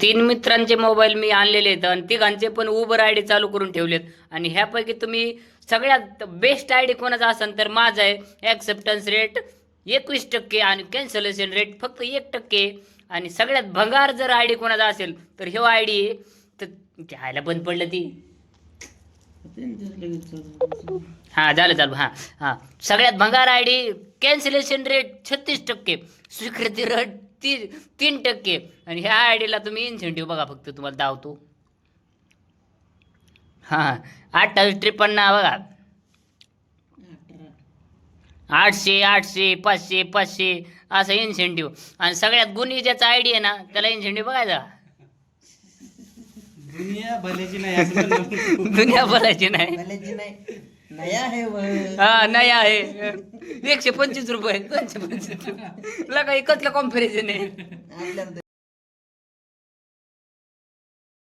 तीन मित्रांचे मोबाईल मी आणलेले आहेत आणि तिघांचे पण उबर आय डी चालू करून ठेवलेत. आणि ह्यापैकी तुम्ही सगळ्यात बेस्ट आय डी कोणाचा असेल तर माझा आहे. ॲक्सेप्टन्स रेट एकवीस टक्के आणि कॅन्सलेशन रेट फक्त एक टक्के. आणि सगळ्यात भंगार जर आय डी कोणाचा असेल तर ह्यो आय डी आहे. तर घ्यायला बंद पडलं ती. हां झालं चालू हां हां. सगळ्यात भंगार आय डी कॅन्सलेशन रेट छत्तीस टक्के स्वीकृती रेट ती तीन टक्के. आणि ह्या आय डीला तुम्ही इन्सेंटिव्ह बघा फक्त तुम्हाला दावतो हां अठ्ठावीस त्रेपन्न बघा. आठशे आठशे पाचशे पाचशे असं इन्सेंटिव्ह आणि सगळ्यात गुन्हे ज्याचा आय डी आहे ना त्याला इन्सेंटिव्ह बघायचा दुनिया भल्याची नाही असं. दुनिया बोलायची नाही. भल्याची नाही. नया है व. हा नाही आहे एकशे पंचवीस रुपये दोनशे पंचवीस रुपये. लगा कसलं कॉम्पॅरिझन आहे आपल्याला तर